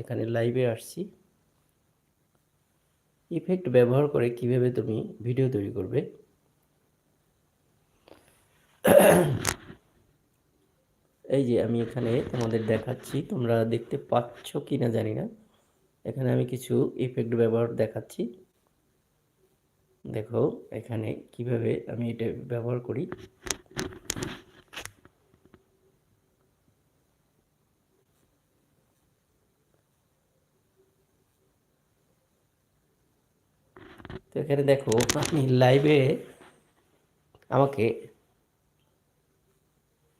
এখানে লাইভে আসছি। ইফেক্ট ব্যবহার করে কীভাবে তুমি ভিডিও তৈরি করবে? এই যে আমি এখানে তোমাদের দেখাচ্ছি, তোমরা দেখতে পাচ্ছ কি না জানি না। এখানে আমি কিছু ইফেক্ট ব্যবহার দেখাচ্ছি। দেখো, এখানে কীভাবে আমি এটা ব্যবহার করি। তো এখানে দেখো আমি লাইভে আমাকে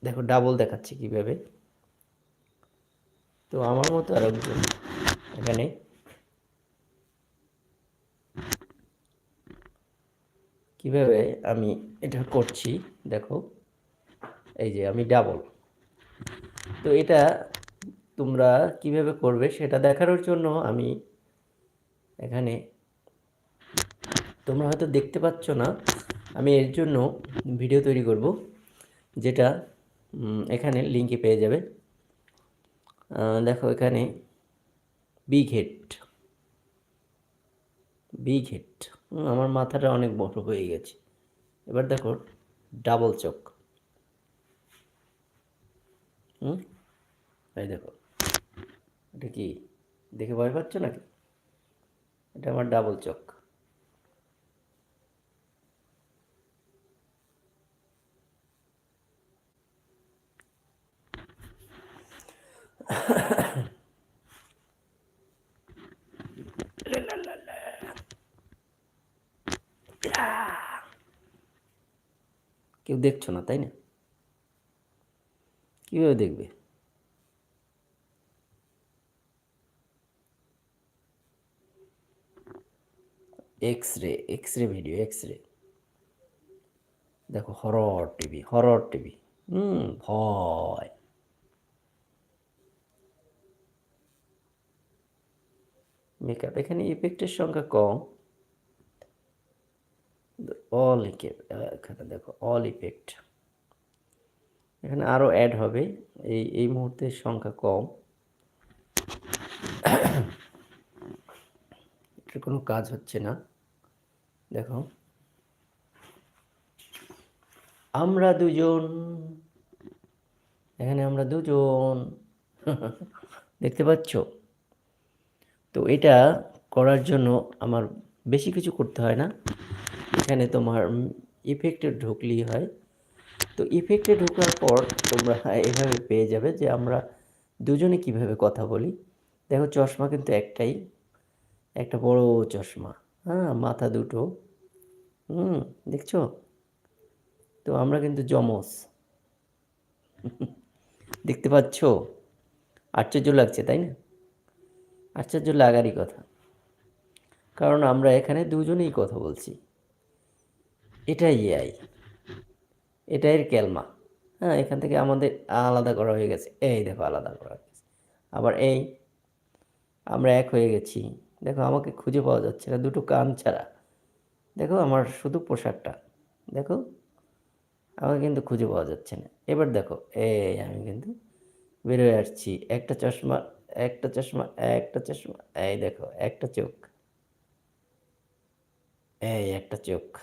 দেখো ডাবল দেখাচ্ছে কীভাবে। তো আমার মতো আর একজন এখানে কীভাবে আমি এটা করছি, দেখো, এই যে আমি ডাবল তো এটা তোমরা কীভাবে করবে সেটা দেখানোর জন্য আমি এখানে তোমরা হয়তো দেখতে পাচ্ছ না, আমি এর জন্য ভিডিও তৈরি করব, যেটা এখানে লিঙ্কে পেয়ে যাবে। দেখো এখানে বিগ হেড বিগ হেড আমার মাথাটা অনেক বড় হয়ে গেছে। এবার দেখো ডাবল চোখ হুম এই দেখো, এটা কি, দেখে ভয় পাচ্ছ নাকি? এটা আমার ডাবল চোখ কেউ দেখছ না, তাই না? কীভাবে দেখবে? X ray X ray video x ray দেখো হরর টিভি হরর টিভি হুম, ভয়। মেকআপ এখানে ইফেক্টের সংখ্যা কম। অল এখানে দেখো অল ইফেক্ট এখানে আরও অ্যাড হবে, এই এই মুহূর্তে সংখ্যা কম। এটার কোনো কাজ হচ্ছে না। দেখো, আমরা দুজন, এখানে আমরা দুজন, দেখতে পাচ্ছ? তো এটা করার জন্য আমার বেশি কিছু করতে হয় না। এখানে তোমার ইফেক্টে ঢুকলেই হয়। তো ইফেক্টে ঢোকার পর তোমরা এভাবে পেয়ে যাবে যে আমরা দুজনে কীভাবে কথা বলি। দেখো চশমা কিন্তু একটাই, একটা বড় চশমা হ্যাঁ মাথা দুটো, হুম, দেখছ? তো আমরা কিন্তু জমস দেখতে পাচ্ছ? আশ্চর্য লাগছে, তাই না? আশ্চর্য লাগারই কথা। কারণ আমরা এখানে দুজনেই কথা বলছি। এটাই এআই এটা এর ক্যালমা হ্যাঁ এখান থেকে আমাদের আলাদা করা হয়ে গেছে। এই দেখো, আলাদা করা হয়ে গেছে। আবার এই, আমরা এক হয়ে গেছি। দেখো, আমাকে খুঁজে পাওয়া যাচ্ছে না, দুটো কান ছাড়া। দেখো, আমার শুধু পোশাকটা। দেখো, আমাকে কিন্তু খুঁজে পাওয়া যাচ্ছে না। এবার দেখো, এই আমি কিন্তু বেরোয় আসছি। একটা চশমা একটা চশমা একটা চশমা। এই দেখো, একটা চোখ। এই একটা চোখ।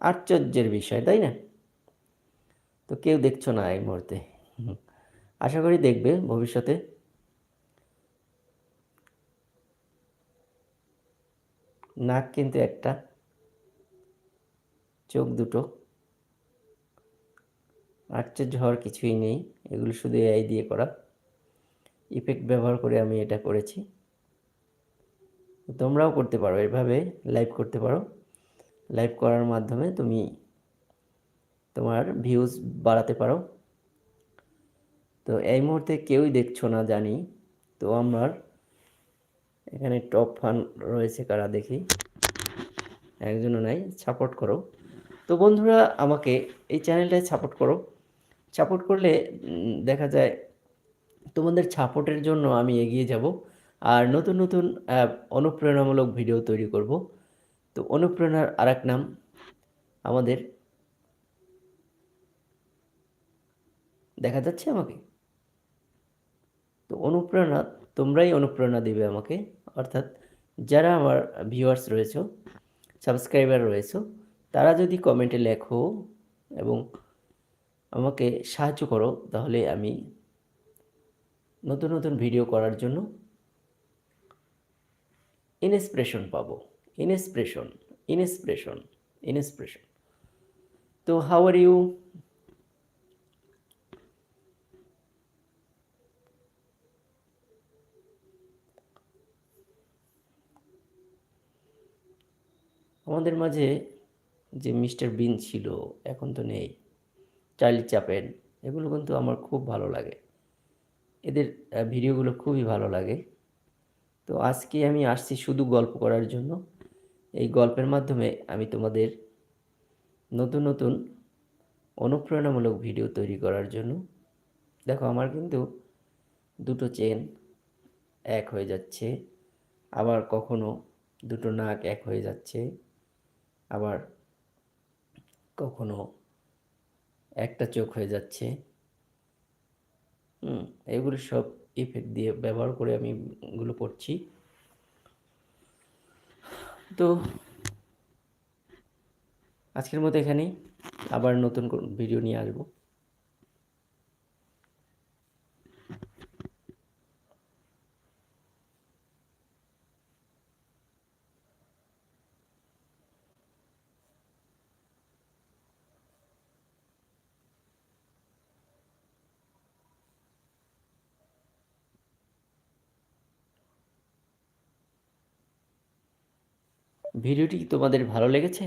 আশ্চর্যের বিষয়, তাই না? তো কেউ দেখছ না এই মুহূর্তে। আশা করি দেখবে ভবিষ্যতে। নাক কিন্তু একটা, চোখ দুটো। আশ্চর্য হওয়ার কিছুই নেই, এগুলো শুধু এআই দিয়ে করা। ইফেক্ট ব্যবহার করে আমি এটা করেছি। তোমরাও করতে পারো, এভাবে লাইভ করতে পারো। লাইভ করার মাধ্যমে তুমি তোমার ভিউজ বাড়াতে পারো। তো এই মুহূর্তে কেউই দেখছ না, জানি। তো আমার এখানে টপ ফান রয়েছে কারা দেখি? একজনও নাই সাপোর্ট করো। তো বন্ধুরা, আমাকে এই চ্যানেলটায় সাপোর্ট করো। সাপোর্ট করলে দেখা যায় তোমাদের সাপোর্টের জন্য আমি এগিয়ে যাব। আর নতুন নতুন অনুপ্রেরণামূলক ভিডিও তৈরি করব। তো অনুপ্রেরণার আর এক নাম আমাদের দেখা যাচ্ছে আমাকে। তো অনুপ্রেরণা, তোমরাই অনুপ্রেরণা দেবে আমাকে। অর্থাৎ যারা আমার ভিউয়ার্স রয়েছে সাবস্ক্রাইবার রয়েছে, তারা যদি কমেন্টে লেখো এবং আমাকে সাহায্য করো, তাহলে আমি নতুন নতুন ভিডিও করার জন্য ইনস্পিরেশন পাবো। ইনস্পিরেশন ইনস্পিরেশন ইনস্পিরেশন তো হাউ আর ইউ আমাদের মাঝে যে মিস্টার বিন ছিল, এখন তো নেই। চার্লি চাপেন এগুলো কিন্তু আমার খুব ভালো লাগে। এদের ভিডিওগুলো খুবই ভালো লাগে। তো আজকে আমি আসছি শুধু গল্প করার জন্য। এই গল্পের মাধ্যমে আমি তোমাদের নতুন নতুন অনুপ্রেরণামূলক ভিডিও তৈরি করার জন্য। দেখো আমার কিন্তু দুটো চেন এক হয়ে যাচ্ছে, আবার কখনো দুটো নাক এক হয়ে যাচ্ছে, আবার কখনো একটা চোখ হয়ে যাচ্ছে। হুম, এগুলো সব ইফেক্ট দিয়ে ব্যবহার করে আমি এগুলো করছি। তো আজকের মতো এখানেই। আবার নতুন ভিডিও নিয়ে আসব। ভিডিওটি তোমাদের ভালো লেগেছে?